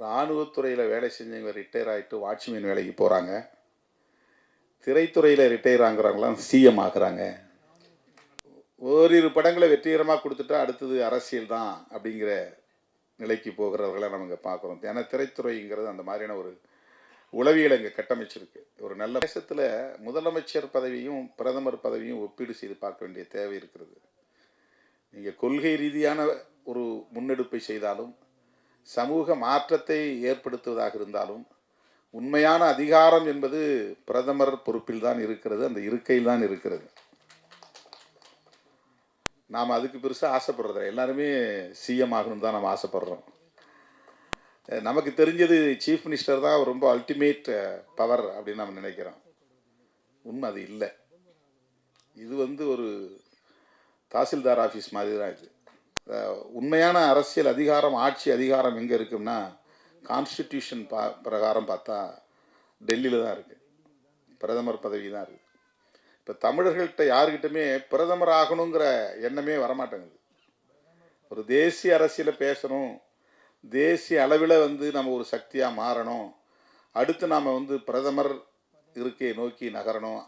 இராணுவத்துறையில் வேலை செஞ்சவங்க ரிட்டையர் ஆகிட்டு வாட்ச்மேன் வேலைக்கு போகிறாங்க திரைத்துறையில் ரிட்டையர் ஆகுறவங்களாம் சிஎம் ஆகுறாங்க. ஓரிரு படங்களை வெற்றிகரமாக கொடுத்துட்டா அடுத்தது அரசியல் தான் அப்படிங்கிற நிலைக்கு போகிறவர்களை நம்ம பார்க்குறோம். ஏன்னா திரைத்துறைங்கிறது அந்த மாதிரியான ஒரு உளவியலை இங்கே கட்டமைச்சிருக்கு. ஒரு நல்ல தேசத்தில் முதலமைச்சர் பதவியும் பிரதமர் பதவியும் ஒப்பீடு செய்து பார்க்க வேண்டிய தேவை இருக்கிறது. நீங்கள் கொள்கை ரீதியான ஒரு முன்னெடுப்பை செய்தாலும் சமூக மாற்றத்தை ஏற்படுத்துவதாக இருந்தாலும் உண்மையான அதிகாரம் என்பது பிரதமர் பொறுப்பில் தான் இருக்கிறது அந்த இருக்கையில் தான் இருக்கிறது. நாம் அதுக்கு பெருசாக ஆசைப்படுறதில்ல. எல்லாருமே சிஎம் ஆகணும்னு தான் நம்ம ஆசைப்படுறோம். நமக்கு தெரிஞ்சது சீஃப் மினிஸ்டர் தான் ரொம்ப அல்டிமேட் பவர் அப்படின்னு நம்ம நினைக்கிறோம். உண்மை அது இல்லை. இது வந்து ஒரு தாசில்தார் ஆஃபீஸ் மாதிரி தான் இருக்குது உண்மையான அரசியல் அதிகாரம் ஆட்சி அதிகாரம் எங்கே இருக்குன்னா கான்ஸ்டிடியூஷன் பா பிரகாரம் பார்த்தா டெல்லியில் தான் இருக்குது பிரதமர் பதவி தான் இருக்குது இப்போ தமிழர்கள்ட்ட யாருக்கிட்டுமே பிரதமர் ஆகணுங்கிற எண்ணமே வரமாட்டேங்குது. ஒரு தேசிய அரசியலை பேசணும் தேசிய அளவில் வந்து நம்ம ஒரு சக்தியாக மாறணும் அடுத்து நாம் வந்து பிரதமர் இருக்கையை நோக்கி நகரணும்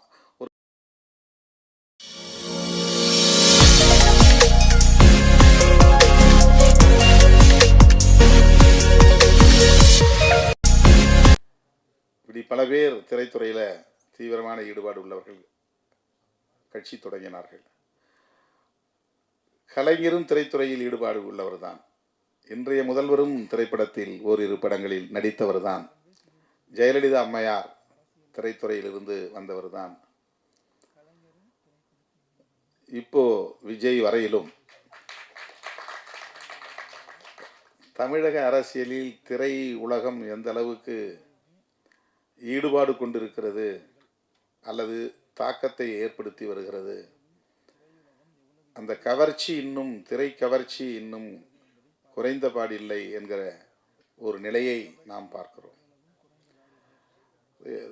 பல பேர் திரைத்துறையில் தீவிரமான ஈடுபாடு உள்ளவர்கள் கட்சி தொடங்கினார்கள். கலைஞரும் திரைத்துறையில் ஈடுபாடு உள்ளவர் தான் இன்றைய முதல்வரும் திரைப்படத்தில் ஓரிரு படங்களில் நடித்தவர் தான் ஜெயலலிதா அம்மையார் திரைத்துறையிலிருந்து வந்தவர் தான் இப்போ விஜய் வரையிலும் தமிழக அரசியலில் திரை உலகம் எந்த அளவுக்கு ஈடுபாடு கொண்டிருக்கிறது அல்லது தாக்கத்தை ஏற்படுத்தி வருகிறது. அந்த கவர்ச்சி இன்னும் திரை கவர்ச்சி இன்னும் குறைந்த பாடில்லை என்கிற ஒரு நிலையை நாம் பார்க்கிறோம்.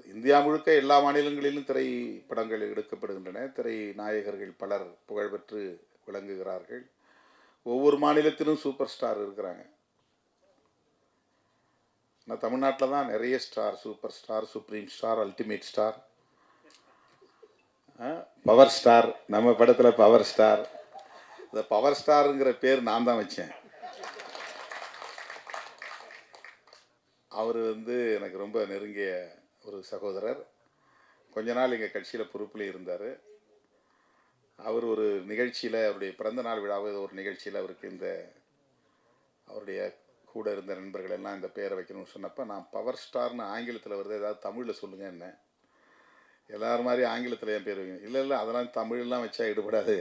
இந்தியா முழுக்க எல்லா மாநிலங்களிலும் திரைப்படங்கள் எடுக்கப்படுகின்றன. திரை நாயகர்கள் பலர் புகழ்பெற்று விளங்குகிறார்கள். ஒவ்வொரு மாநிலத்திலும் சூப்பர் ஸ்டார் இருக்கிறாங்க. ஆனால் தமிழ்நாட்டில் தான் நிறைய star super star supreme star ultimate star. Power star நம்ம படத்தில் பவர் ஸ்டார். இந்த பவர் ஸ்டாருங்கிற பேர் நான் தான் வச்சேன். அவர் வந்து எனக்கு ரொம்ப நெருங்கிய ஒரு சகோதரர். கொஞ்ச நாள் எங்கள் கட்சியில் பொறுப்பில் இருந்தார். அவர் ஒரு நிகழ்ச்சியில் அவருடைய பிறந்த நாள் விழாவது ஒரு நிகழ்ச்சியில் அவருக்கு இந்த அவருடைய கூட இருந்த நண்பர்கள் எல்லாம் இந்த பேரை வைக்கணும்னு சொன்னப்போ நான் பவர் ஸ்டார்னு ஆங்கிலத்தில் வருது ஏதாவது தமிழில் சொல்லுங்க என்ன. எல்லாரும் மாதிரி ஆங்கிலத்தில் என் பேர் வைக்கணும். இல்லை இல்லை அதெல்லாம் தமிழ்லாம் வச்சா ஈடுபடாது.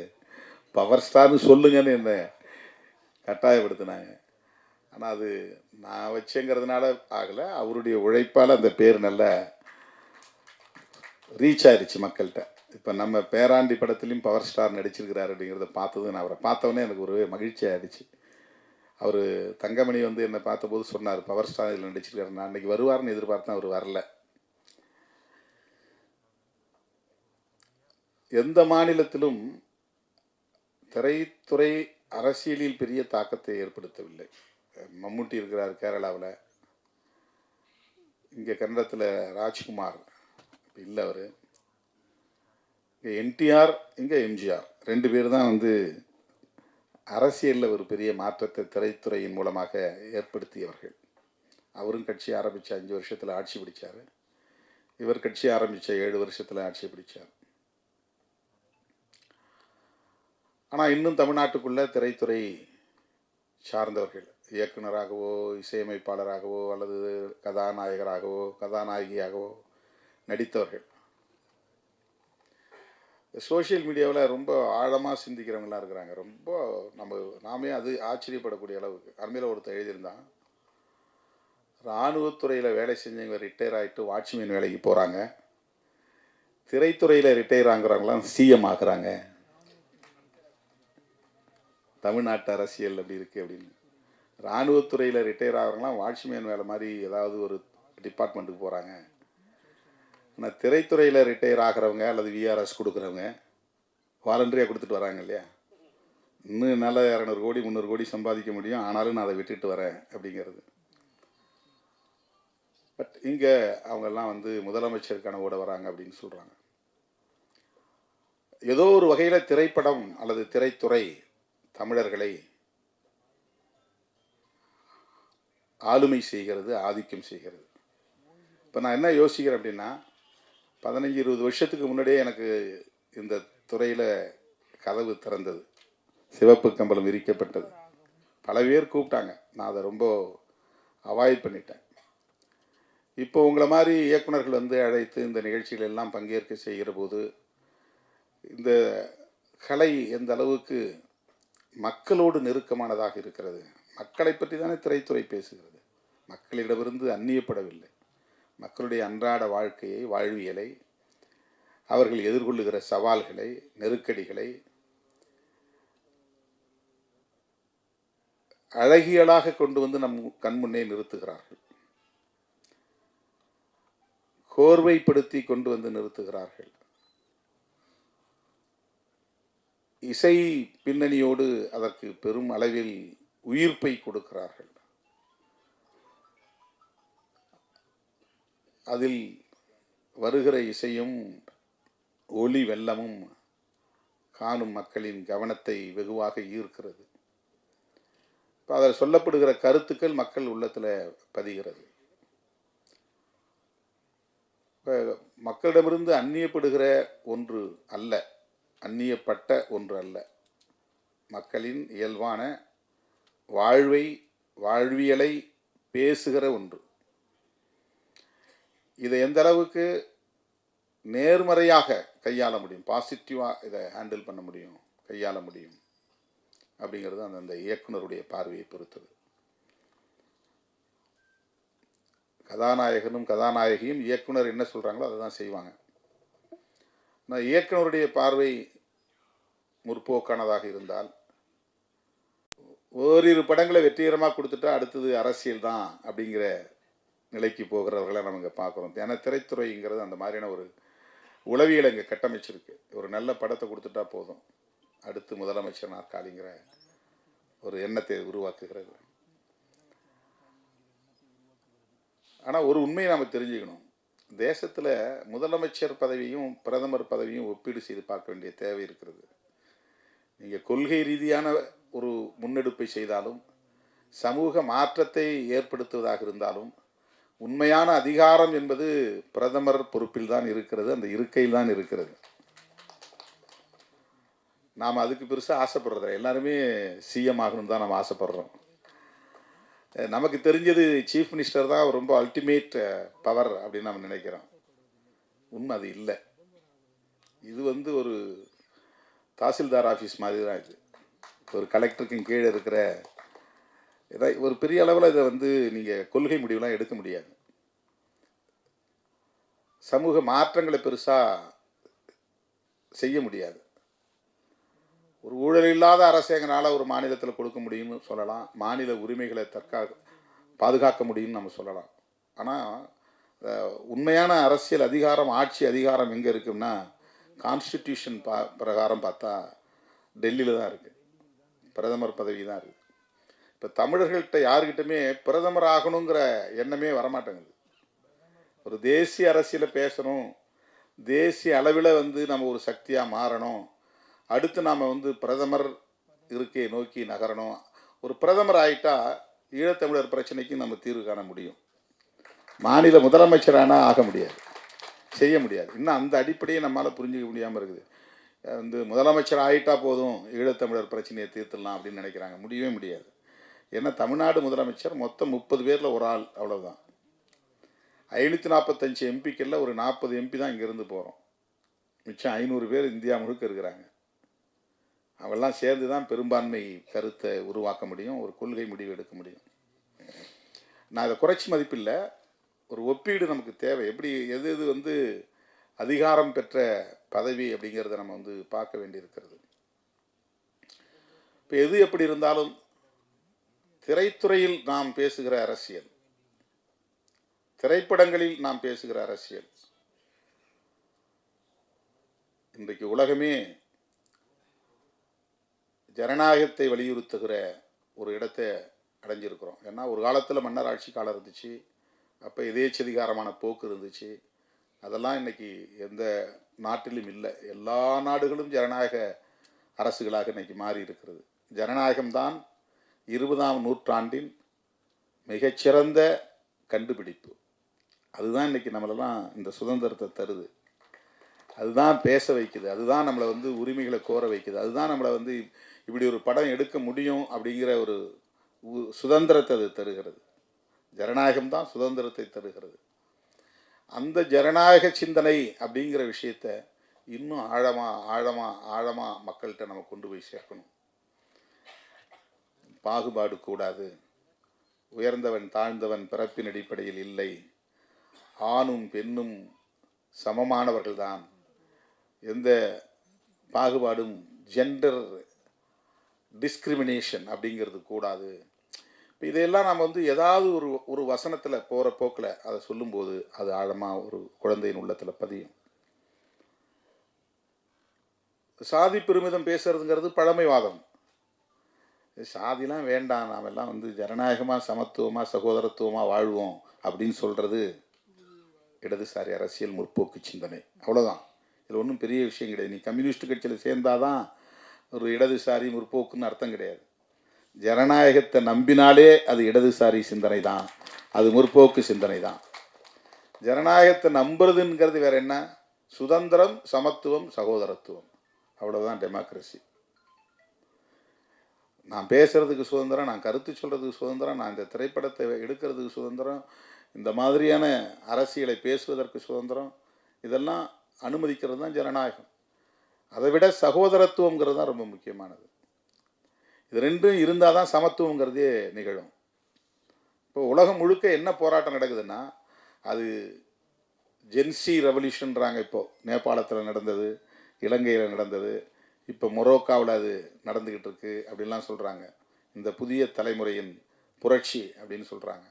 பவர் ஸ்டார்னு சொல்லுங்கன்னு என்ன கட்டாயப்படுத்தினாங்க. ஆனால் அது நான் வச்சேங்கிறதுனால ஆகலை. அவருடைய உழைப்பால் அந்த பேர் நல்லா ரீச் ஆயிடுச்சு மக்கள்கிட்ட. இப்போ நம்ம பேராண்டி படத்துலையும் பவர் ஸ்டார் நடிச்சிருக்கிறாரு அப்படிங்கிறத பார்த்தது நான் அவரை பார்த்தவொன்னே எனக்கு ஒரு மகிழ்ச்சி ஆயிடுச்சு அவர் தங்கமணி வந்து என்னை பார்த்தபோது சொன்னார் பவர் ஸ்டார் இதில் நடிச்சிருக்காரு. நான் அன்றைக்கி வருவார்னு எதிர்பார்த்தேன் அவர் வரல. எந்த மாநிலத்திலும் திரைத்துறை அரசியலில் பெரிய தாக்கத்தை ஏற்படுத்தவில்லை. மம்முட்டி இருக்கிறார் கேரளாவில். இங்கே கன்னடத்தில் ராஜ்குமார் இல்லை அவர். இங்கே என்டிஆர் இங்கே எம்ஜிஆர். ரெண்டு பேர் தான் வந்து அரசியலில் ஒரு பெரிய மாற்றத்தை திரைத்துறையின் மூலமாக ஏற்படுத்தியவர்கள். அவரும் கட்சி ஆரம்பித்த அஞ்சு வருஷத்தில் ஆட்சி பிடிச்சார். இவர் கட்சி ஆரம்பித்த ஏழு வருஷத்தில் ஆட்சி பிடிச்சார். ஆனால் இன்னும் தமிழ்நாட்டுக்குள்ளே திரைத்துறை சார்ந்தவர்கள் இயக்குனராகவோ இசையமைப்பாளராகவோ அல்லது கதாநாயகராகவோ கதாநாயகியாகவோ நடித்தவர்கள் சோஷியல் மீடியாவில் ரொம்ப ஆழமாக சிந்திக்கிறவங்களாம் இருக்கிறாங்க. ரொம்ப நம்ம நாமே அது ஆச்சரியப்படக்கூடிய அளவுக்கு. அருமையில் ஒருத்தர் எழுதியிருந்தான். இராணுவத்துறையில் வேலை செஞ்சவங்க ரிட்டையர் ஆகிட்டு வாட்ச்மேன் வேலைக்கு போகிறாங்க திரைத்துறையில் ரிட்டையர் ஆகுறவங்களாம் சிஎம் ஆகுறாங்க. தமிழ்நாட்டு அரசியல் அப்படி இருக்குது அப்படின்னு. இராணுவத்துறையில் ரிட்டையர் ஆகிறவங்களாம் வாட்ச்மேன் வேலை மாதிரி ஏதாவது ஒரு டிபார்ட்மெண்ட்டுக்கு போகிறாங்க ஆனால் திரைத்துறையில் ரிட்டையர் ஆகிறவங்க அல்லது விஆர்எஸ் கொடுக்குறவங்க வாலண்டரியாக கொடுத்துட்டு வராங்க இல்லையா? இன்னும் என்னால் இரநூறு கோடி முந்நூறு கோடி சம்பாதிக்க முடியும். ஆனாலும் நான் அதை விட்டுட்டு வரேன் அப்படிங்கிறது. பட் இங்கே அவங்கெல்லாம் வந்து முதலமைச்சர் கனவோட வராங்க அப்படின்னு சொல்கிறாங்க ஏதோ ஒரு வகையில் திரைப்படம் அல்லது திரைத்துறை தமிழர்களை ஆளுமை செய்கிறது ஆதிக்கம் செய்கிறது. இப்போ நான் என்ன யோசிக்கிறேன் அப்படின்னா பதினஞ்சு இருபது வருஷத்துக்கு முன்னாடியே எனக்கு இந்த துறையில் கதவு திறந்தது. சிவப்பு கம்பளம் விரிக்கப்பட்டது. பல பேர் கூப்பிட்டாங்க. நான் அதை ரொம்ப அவாய்ட் பண்ணிட்டேன். இப்போ உங்களை மாதிரி இயக்குனர்கள் வந்து அழைத்து இந்த நிகழ்ச்சிகள் எல்லாம் பங்கேற்க செய்கிற போது இந்த கலை எந்த அளவுக்கு மக்களோடு நெருக்கமானதாக இருக்கிறது? மக்களை பற்றி தானே திரைத்துறை பேசுகிறது. மக்களிடமிருந்து அந்நியப்படவில்லை. மக்களுடைய அன்றாட வாழ்க்கையை வாழ்வியலை அவர்கள் எதிர்கொள்ளுகிற சவால்களை நெருக்கடிகளை அழகியலாக கொண்டு வந்து நம் கண்முன்னே நிறுத்துகிறார்கள். கோர்வைப்படுத்தி கொண்டு வந்து நிறுத்துகிறார்கள். இசை பின்னணியோடு அதற்கு பெரும் அளவில் உயிர்ப்பை கொடுக்கிறார்கள். அதில் வருகிற இசையும் ஒளி வெள்ளமும் காணும் மக்களின் கவனத்தை வெகுவாக ஈர்க்கிறது. இப்போ அதில் சொல்லப்படுகிற கருத்துக்கள் மக்கள் உள்ளத்தில் பதிகிறது. இப்போ மக்களிடமிருந்து அந்நியப்படுகிற ஒன்று அல்ல அந்நியப்பட்ட ஒன்று அல்ல. மக்களின் இயல்பான வாழ்வை வாழ்வியலை பேசுகிற ஒன்று. இதை எந்த அளவுக்கு நேர்மறையாக கையாள முடியும்? பாசிட்டிவாக இதை ஹேண்டில் பண்ண முடியும்? கையாள முடியும்? அப்படிங்கிறது அந்தந்த இயக்குனருடைய பார்வையை பொறுத்தது. கதாநாயகனும் கதாநாயகியும் இயக்குனர் என்ன சொல்கிறாங்களோ அதை தான் செய்வாங்க. ஆனால் இயக்குனருடைய பார்வை முற்போக்கானதாக இருந்தால் ஓரிரு படங்களை வெற்றிகரமாக கொடுத்துட்டா அடுத்தது அரசியல் தான் அப்படிங்கிற நிலைக்கு போகிறவர்களை நம்ம இங்கே பார்க்குறோம். ஏன்னா திரைத்துறைங்கிறது அந்த மாதிரியான ஒரு உளவியலை இங்கே கட்டமைச்சிருக்கு. ஒரு நல்ல படத்தை கொடுத்துட்டா போதும். அடுத்து முதலமைச்சர் நாற்காலிங்கிற ஒரு எண்ணத்தை உருவாக்குகிறது. ஆனால் ஒரு உண்மையை நாம் தெரிஞ்சுக்கணும். தேசத்தில் முதலமைச்சர் பதவியும் பிரதமர் பதவியும் ஒப்பீடு செய்து பார்க்க வேண்டிய தேவை இருக்கிறது. நீங்கள் கொள்கை ரீதியான ஒரு முன்னெடுப்பை செய்தாலும் சமூக மாற்றத்தை ஏற்படுத்துவதாக இருந்தாலும் உண்மையான அதிகாரம் என்பது பிரதமர் பொறுப்பில் தான் இருக்கிறது அந்த இருக்கையில் தான் இருக்கிறது. நாம் அதுக்கு பெருசாக ஆசைப்படுறதில்ல. எல்லாருமே சிஎம் ஆகணும்னு தான் நம்ம ஆசைப்படுறோம். நமக்கு தெரிஞ்சது சீஃப் மினிஸ்டர் தான் ரொம்ப அல்டிமேட் பவர் அப்படின்னு நம்ம நினைக்கிறோம். உண்மை அது இல்லை. இது வந்து ஒரு தாசில்தார் ஆஃபீஸ் மாதிரி தான் இது. ஒரு கலெக்டருக்கும் கீழே இருக்கிற ஒரு பெரிய அளவில் இதை வந்து நீங்கள் கொள்கை முடிவுலாம் எடுக்க முடியாது. சமூக மாற்றங்களை பெருசாக செய்ய முடியாது. ஒரு ஊழல் இல்லாத அரசு ஒரு மாநிலத்தில் கொடுக்க முடியும்னு சொல்லலாம். மாநில உரிமைகளை தற்கா பாதுகாக்க முடியும்னு நம்ம சொல்லலாம். ஆனால் உண்மையான அரசியல் அதிகாரம் ஆட்சி அதிகாரம் எங்கே இருக்குன்னா கான்ஸ்டிடியூஷன் பா பிரகாரம் பார்த்தா டெல்லியில் தான் இருக்குது பிரதமர் பதவி தான் இருக்குது இப்போ தமிழர்கள்கிட்ட யாருக்கிட்டமே பிரதமர் ஆகணுங்கிற எண்ணமே வரமாட்டேங்குது. ஒரு தேசிய அரசியலை பேசணும் தேசிய அளவில் வந்து நம்ம ஒரு சக்தியாக மாறணும் அடுத்து நாம் வந்து பிரதமர் இருக்கையை நோக்கி நகரணும் ஒரு பிரதமர் ஆகிட்டா ஈழத்தமிழர் பிரச்சனைக்கு நம்ம தீர்வு காண முடியும். மாநில முதலமைச்சரானால் ஆக முடியாது செய்ய முடியாது. இன்னும் அந்த அடிப்படையை நம்மளால் புரிஞ்சிக்க முடியாமல் இருக்குது. வந்து முதலமைச்சர் ஆகிட்டா போதும் ஈழத்தமிழர் பிரச்சனையை தீர்த்துடலாம் அப்படின்னு நினைக்கிறாங்க. முடியவே முடியாது. ஏன்னா தமிழ்நாடு முதலமைச்சர் மொத்தம் முப்பது பேரில் ஒரு ஆள் அவ்வளோதான் ஐநூற்றி நாற்பத்தஞ்சு எம்பிக்களில் ஒரு நாற்பது எம்பி தான் இங்கேருந்து போகிறோம் மிச்சம் ஐநூறு பேர் இந்தியா முழுக்க இருக்கிறாங்க. அவெல்லாம் சேர்ந்து தான் பெரும்பான்மை கருத்தை உருவாக்க முடியும் ஒரு கொள்கை முடிவு எடுக்க முடியும். நான் அதை குறைச்சி மதிப்பில்லை. ஒரு ஒப்பீடு நமக்கு தேவை. எப்படி எது எது வந்து அதிகாரம் பெற்ற பதவி அப்படிங்கிறத நம்ம வந்து பார்க்க வேண்டியிருக்கிறது. இப்போ எது எப்படி இருந்தாலும் திரைத்துறையில் நாம் பேசுகிற அரசியல். திரைப்படங்களில் நாம் பேசுகிற அரசியல். இன்றைக்கு உலகமே ஜனநாயகத்தை வலியுறுத்துகிற ஒரு இடத்தை அடைஞ்சிருக்கிறோம். ஏன்னா ஒரு காலத்தில் மன்னர் ஆட்சி காலம் இருந்துச்சு அப்போ எதேச்சதிகாரமான போக்கு இருந்துச்சு. அதெல்லாம் இன்னைக்கு எந்த நாட்டிலும் இல்லை. எல்லா நாடுகளும் ஜனநாயக அரசுகளாக இன்னைக்கு மாறி இருக்கிறது ஜனநாயகம்தான் இருபதாம் நூற்றாண்டின் மிகச்சிறந்த கண்டுபிடிப்பு. அதுதான் இன்னைக்கு நம்மளெல்லாம் இந்த சுதந்திரத்தை தருது. அதுதான் பேச வைக்குது. அதுதான் நம்மளை வந்து உரிமைகளை கோர வைக்குது. அதுதான் நம்மளை வந்து இப்படி ஒரு படம் எடுக்க முடியும் அப்படிங்கிற ஒரு உ- சுதந்திரத்தை அது தருகிறது. ஜனநாயகம் தான் சுதந்திரத்தை தருகிறது. அந்த ஜனநாயக சிந்தனை அப்படிங்கிற விஷயத்த இன்னும் ஆழமாக ஆழமாக ஆழமாக மக்கள்கிட்ட நம்ம கொண்டு போய் சேர்க்கணும். பாகுபாடு கூடாது. உயர்ந்தவன் தாழ்ந்தவன் பிறப்பின் அடிப்படையில் இல்லை. ஆணும் பெண்ணும் சமமானவர்கள்தான். எந்த பாகுபாடும் ஜெண்டர் டிஸ்கிரிமினேஷன் அப்படிங்கிறது கூடாது. இப்போ இதையெல்லாம் நம்ம வந்து ஏதாவது ஒரு ஒரு வசனத்தில் போகிற போக்கில் அதை சொல்லும்போது அது ஆழமாக ஒரு குழந்தையின் உள்ளத்தில் பதியும். சாதி பெருமிதம் பேசுறதுங்கிறது பழமைவாதம். சாதிலாம் வேண்டாம் நாம் எல்லாம் வந்து ஜனநாயகமாக சமத்துவமாக சகோதரத்துவமாக வாழ்வோம் அப்படின்னு சொல்கிறது இடதுசாரி அரசியல் முற்போக்கு சிந்தனை. அவ்வளோதான் இதில் ஒன்றும் பெரிய விஷயம் கிடையாது. நீ கம்யூனிஸ்ட் கட்சியில் சேர்ந்தாதான் ஒரு இடதுசாரி முற்போக்குன்னு அர்த்தம் கிடையாது. ஜனநாயகத்தை நம்பினாலே அது இடதுசாரி சிந்தனை தான் அது முற்போக்கு சிந்தனை தான் ஜனநாயகத்தை நம்புறதுங்கிறது வேற என்ன? சுதந்திரம் சமத்துவம் சகோதரத்துவம். அவ்வளோதான் டெமோக்ரஸி. நான் பேசுகிறதுக்கு சுதந்திரம் நான் கருத்து சொல்கிறதுக்கு சுதந்திரம் நான் இந்த திரைப்படத்தை எடுக்கிறதுக்கு சுதந்திரம் இந்த மாதிரியான அரசியலை பேசுவதற்கு சுதந்திரம் இதெல்லாம் அனுமதிக்கிறது தான் ஜனநாயகம். அதை விட சகோதரத்துவங்கிறது தான் ரொம்ப முக்கியமானது. இது ரெண்டும் இருந்தால் தான் சமத்துவங்கிறதே நிகழும். இப்போ உலகம் முழுக்க என்ன போராட்டம் நடக்குதுன்னா அது ஜென்சி ரெவல்யூஷன்றாங்க இப்போது நேபாளத்தில் நடந்தது இலங்கையில் நடந்தது இப்போ மொரோக்காவில் அது நடந்துக்கிட்டு இருக்கு அப்படின்லாம் சொல்கிறாங்க இந்த புதிய தலைமுறையின் புரட்சி அப்படின்னு சொல்கிறாங்க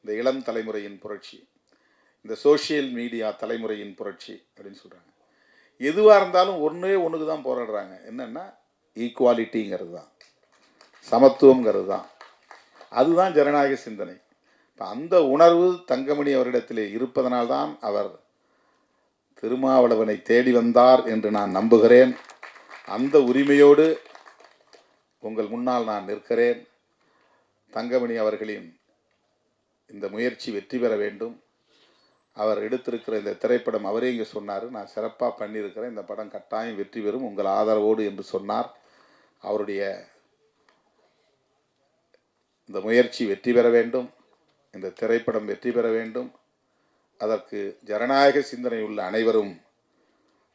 இந்த இளம் தலைமுறையின் புரட்சி இந்த சோஷியல் மீடியா தலைமுறையின் புரட்சி அப்படின்னு சொல்கிறாங்க எதுவாக இருந்தாலும் ஒன்றே ஒன்றுக்கு தான் போராடுறாங்க. என்னென்னா ஈக்குவாலிட்டிங்கிறது தான். சமத்துவங்கிறது தான் அதுதான் ஜனநாயக சிந்தனை. இப்போ அந்த உணர்வு தங்கமணி அவரிடத்திலே இருப்பதனால்தான் அவர் திருமாவளவனை தேடி வந்தார் என்று நான் நம்புகிறேன். அந்த உரிமையோடு உங்கள் முன்னால் நான் நிற்கிறேன். தங்கமணி அவர்களின் இந்த முயற்சி வெற்றி பெற வேண்டும். அவர் எடுத்திருக்கிற இந்த திரைப்படம் அவரே இங்கே சொன்னார். நான் சிறப்பாக பண்ணியிருக்கிறேன். இந்த படம் கட்டாயம் வெற்றி பெறும். உங்கள் ஆதரவோடு என்று சொன்னார். அவருடைய இந்த முயற்சி வெற்றி பெற வேண்டும். இந்த திரைப்படம் வெற்றி பெற வேண்டும். அதற்கு ஜனநாயக சிந்தனை உள்ள அனைவரும்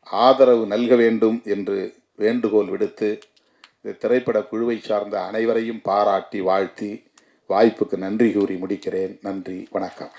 ஆதரவு நல்க வேண்டும் என்று வேண்டுகோள் விடுத்து இந்த திரைப்பட குழுவை சார்ந்த அனைவரையும் பாராட்டி வாழ்த்தி வாய்ப்புக்கு நன்றி கூறி முடிக்கிறேன். நன்றி. வணக்கம்.